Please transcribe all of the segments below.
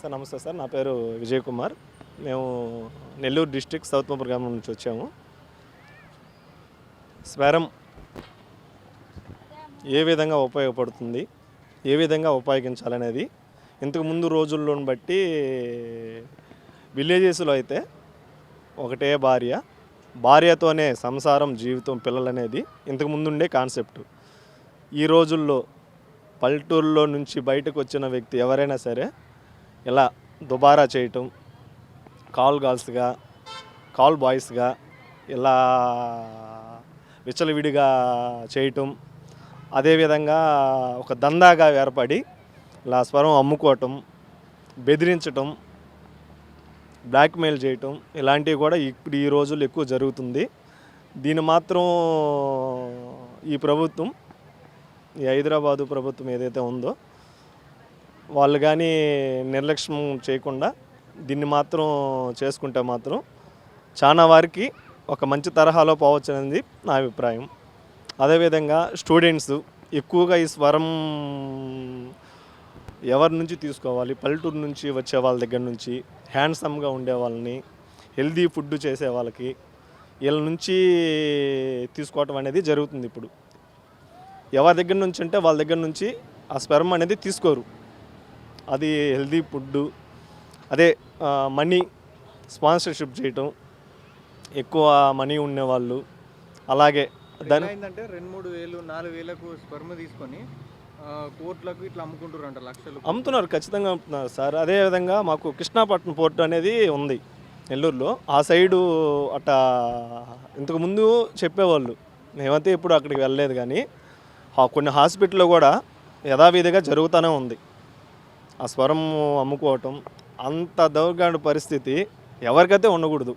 Sir నమస్తే sir. నా పేరు విజయ్ కుమార్. మేము నెల్లూరు డిస్టిక్ సౌత్ పంపర్ గ్రామం నుంచి వచ్చాము. స్వరం ఏ విధంగా ఉపయోగపడుతుంది ఏ విధంగా ఉపయోగించాలనేది ఇంతకు ముందు రోజుల్లోని బట్టి విలేజెస్లో అయితే ఒకటే భార్య. భార్యతోనే సంసారం జీవితం పిల్లలనేది ఇంతకు కాన్సెప్ట్. ఈ రోజుల్లో పల్లెటూరులో నుంచి బయటకు వచ్చిన వ్యక్తి ఎవరైనా సరే ఇలా దుబారా చేయటం కాల్ గర్ల్స్గా కాల్ బాయ్స్గా ఇలా విచ్చలవిడిగా చేయటం అదేవిధంగా ఒక దందాగా ఏర్పడి ఇలా స్వరం అమ్ముకోవటం బెదిరించటం బ్లాక్మెయిల్ చేయటం ఇలాంటివి కూడా ఇప్పుడు ఈ రోజుల్లో ఎక్కువ జరుగుతుంది. దీన్ని మాత్రం ఈ ప్రభుత్వం ఈ హైదరాబాదు ప్రభుత్వం ఏదైతే ఉందో వాళ్ళు కానీ నిర్లక్ష్యం చేయకుండా దీన్ని మాత్రం చేసుకుంటే మాత్రం చాలా వారికి ఒక మంచి తరహాలో పోవచ్చు అనేది నా అభిప్రాయం. అదేవిధంగా స్టూడెంట్స్ ఎక్కువగా ఈ స్వరం ఎవరి నుంచి తీసుకోవాలి? పల్లెటూరు నుంచి వచ్చే వాళ్ళ దగ్గర నుంచి హ్యాండ్సమ్గా ఉండే వాళ్ళని హెల్దీ ఫుడ్ చేసే వాళ్ళకి వీళ్ళ నుంచి తీసుకోవటం అనేది జరుగుతుంది ఇప్పుడు. ఎవరి దగ్గర నుంచి అంటే వాళ్ళ దగ్గర నుంచి ఆ స్పెర్మ్ అనేది తీసుకోరు. అది హెల్దీ ఫుడ్ అదే మనీ స్పాన్సర్షిప్ చేయటం ఎక్కువ మనీ ఉండేవాళ్ళు. అలాగే దాని ఏంటంటే రెండు మూడు వేలు నాలుగు వేలకు స్పర్మ తీసుకొని కోట్లకు ఇట్లా అమ్ముకుంటారంట లక్షలు. అమ్ముతున్నారు ఖచ్చితంగా అమ్ముతున్నారు సార్. అదేవిధంగా మాకు కృష్ణాపట్నం పోర్ట్ అనేది ఉంది నెల్లూరులో. ఆ సైడు అట్ట ఇంతకుముందు చెప్పేవాళ్ళు మేమైతే ఇప్పుడు అక్కడికి వెళ్ళలేదు కానీ కొన్ని హాస్పిటల్లో కూడా యథావిధిగా జరుగుతూనే ఉంది. ఆ స్వరం అమ్ముకోవటం అంత దౌర్గాడు పరిస్థితి ఎవరికైతే ఉండకూడదు.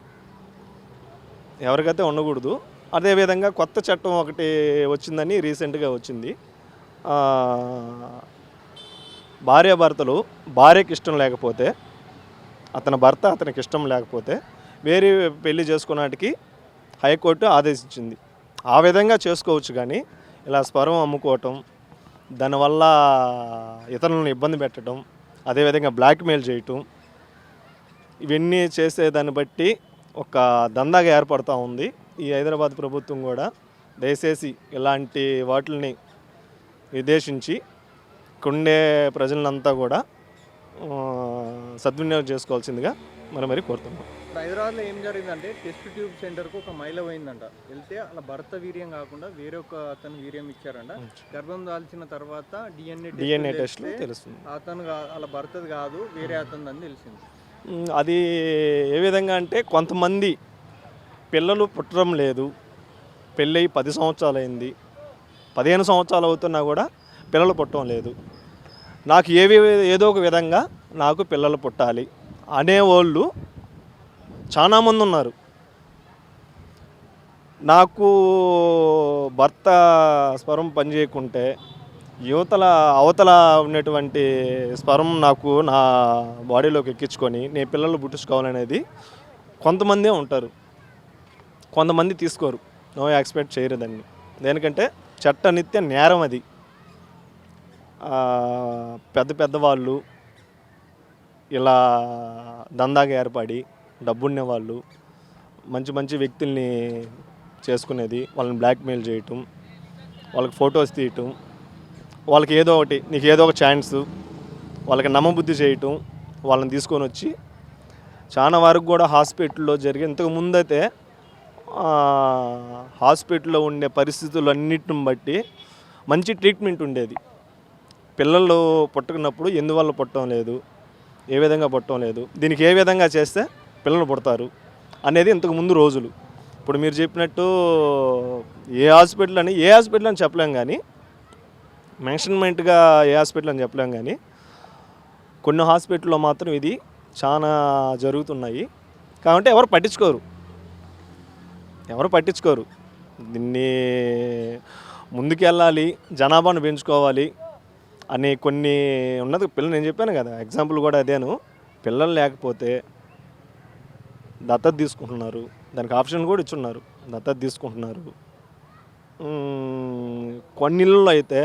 ఎవరికైతే ఉండకూడదు. అదేవిధంగా కొత్త చట్టం ఒకటి వచ్చిందని రీసెంట్గా వచ్చింది. భార్యాభర్తలు భార్యకి ఇష్టం లేకపోతే అతని భర్త అతనికి ఇష్టం లేకపోతే వేరే పెళ్ళి చేసుకున్నాటికి హైకోర్టు ఆదేశించింది. ఆ విధంగా చేసుకోవచ్చు కానీ ఇలా స్వరం అమ్ముకోవటం దానివల్ల ఇతరులను ఇబ్బంది పెట్టడం అదేవిధంగా బ్లాక్మెయిల్ చేయటం ఇవన్నీ చేసే దాన్ని బట్టి ఒక దందాగా ఏర్పడుతూ ఉంది. ఈ హైదరాబాద్ ప్రభుత్వం కూడా దయచేసి ఇలాంటి వాటిని నిర్దేశించి కొండే ప్రజలంతా కూడా సద్వినియోగం చేసుకోవాల్సిందిగా మరి మరి కోరుతున్నాం. ఇప్పుడు హైదరాబాద్లో ఏం జరిగిందంటే టెస్ట్ ట్యూబ్ సెంటర్కు ఒక మహిళ పోయిందంట. వెళ్తే అలా భర్త వీర్యం కాకుండా వేరే ఒక అతను వీర్యం ఇచ్చారంట. గర్భం దాల్చిన తర్వాత డిఎన్ఏ డిఎన్ఏ టెస్ట్లు తెలుస్తుంది. అతను వాళ్ళ భర్తది కాదు వేరే అతను అని తెలిసింది. అది ఏ విధంగా అంటే కొంతమంది పిల్లలు పుట్టడం లేదు. పెళ్ళయి పది సంవత్సరాలు అయింది పదిహేను సంవత్సరాలు అవుతున్నా కూడా పిల్లలు పుట్టడం లేదు. నాకు ఏవి ఏదో ఒక విధంగా నాకు పిల్లలు పుట్టాలి అనేవాళ్ళు చాలామంది ఉన్నారు. నాకు భర్త స్వరం పనిచేయకుంటే యువతల అవతల ఉన్నటువంటి స్వరం నాకు నా బాడీలోకి ఎక్కించుకొని నేను పిల్లలు పుట్టించుకోవాలనేది కొంతమందే ఉంటారు. కొంతమంది తీసుకోరు. నో ఎక్స్పెక్ట్ చేయరు దాన్ని. దేనికంటే చట్టనిత్య నేరం అది. పెద్ద పెద్ద పెద్దవాళ్ళు ఇలా దందాగా ఏర్పడి డబ్బున్నే వాళ్ళు మంచి మంచి వ్యక్తుల్ని చేసుకునేది వాళ్ళని బ్లాక్మెయిల్ చేయటం వాళ్ళకి ఫొటోస్ తీయటం వాళ్ళకి ఏదో ఒకటి నీకు ఏదో ఒక ఛాన్స్ వాళ్ళకి నమ్మబుద్ధి చేయటం వాళ్ళని తీసుకొని వచ్చి చాలా వరకు కూడా హాస్పిటల్లో జరిగే ఇంతకు ముందైతే హాస్పిటల్లో ఉండే పరిస్థితులన్నిటిని బట్టి మంచి ట్రీట్మెంట్ ఉండేది. పిల్లలు పుట్టుకున్నప్పుడు ఎందువల్ల పుట్టడం లేదు ఏ విధంగా పుట్టడం లేదు దీనికి ఏ విధంగా చేస్తే పిల్లలు పుడతారు అనేది ఇంతకు ముందు రోజులు. ఇప్పుడు మీరు చెప్పినట్టు ఏ హాస్పిటల్ అని ఏ హాస్పిటల్ అని చెప్పలేం కానీ మెన్షన్మెంట్గా ఏ హాస్పిటల్ అని చెప్పలేం కానీ కొన్ని హాస్పిటల్లో మాత్రం ఇది చాలా జరుగుతున్నాయి. కాబట్టి ఎవరు పట్టించుకోరు. ఎవరు పట్టించుకోరు. దీన్ని ముందుకెళ్ళాలి జనాభాను పెంచుకోవాలి అని కొన్ని ఉన్నది. పిల్లలు నేను చెప్పాను కదా ఎగ్జాంపుల్ కూడా అదేను. పిల్లలు లేకపోతే దత్తత తీసుకుంటున్నారు. దానికి ఆప్షన్ కూడా ఇచ్చున్నారు. దత్తత తీసుకుంటున్నారు. కొన్ని ఇళ్ళల్లో అయితే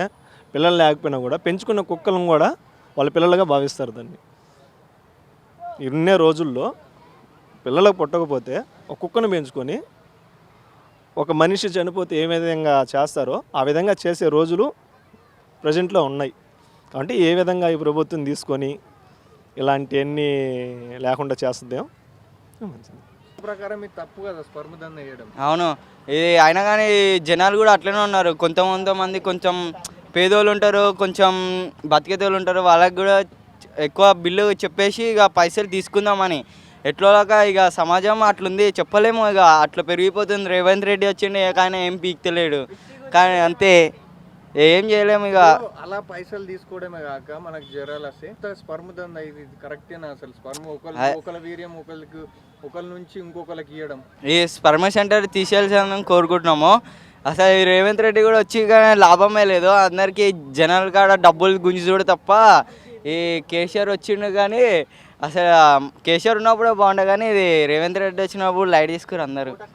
పిల్లలు లేకపోయినా కూడా పెంచుకున్న కుక్కలను కూడా వాళ్ళ పిల్లలుగా భావిస్తారు దాన్ని. ఇన్నే రోజుల్లో పిల్లలకు పుట్టకపోతే ఒక కుక్కను పెంచుకొని ఒక మనిషి చనిపోతే ఏ విధంగా చేస్తారో ఆ విధంగా చేసే రోజులు ప్రజెంట్లో ఉన్నాయి. అంటే ఏ విధంగా ఈ ప్రభుత్వం తీసుకొని ఇలాంటివన్నీ లేకుండా చేస్తుందేమో మంచిది. ప్రకారం ఇది తప్పు కదా స్పర్మ దంద వేయడం. అవును. ఇది అయినా కానీ జనాలు కూడా అట్లనే ఉన్నారు. కొంత కొంతమంది కొంచెం పేదోళ్ళు ఉంటారు కొంచెం బతికేతోళ్ళు ఉంటారు. వాళ్ళకి కూడా ఎక్కువ బిల్లు చెప్పేసి ఇక పైసలు తీసుకుందామని. ఎట్లోలాక ఇక సమాజం అట్లుంది చెప్పలేము ఇక. అట్లా పెరిగిపోతుంది. రేవంత్ రెడ్డి వచ్చిండు కానీ ఏం పీక్తలేడు. కానీ అంతే. ఏం చేయలేము ఇక. అలా పైసలు తీసుకోవడమే కాక మనకు జ్వరాలు వస్తే స్పర్మ దంద ఇది కరెక్టేనా అసలు? స్పర్మ ఒకళ్ళ వీర్యం ఒకరికి ఒకరి నుంచి ఇంకొకరికి ఇవ్వడం ఈ స్పర్మ సెంటర్ తీసేయాల్సిందని కోరుకుంటున్నాము. అసలు ఈ రేవంత్ రెడ్డి కూడా వచ్చి కానీ లాభమే లేదు. అందరికీ జనాల కాడ డబ్బులు గుంజుడు తప్ప ఈ కేసీఆర్ వచ్చిండు కానీ అసలు కేసీఆర్ ఉన్నప్పుడే బాగుండే కానీ ఇది రేవంత్ రెడ్డి వచ్చినప్పుడు లైట్ తీసుకురు అందరు.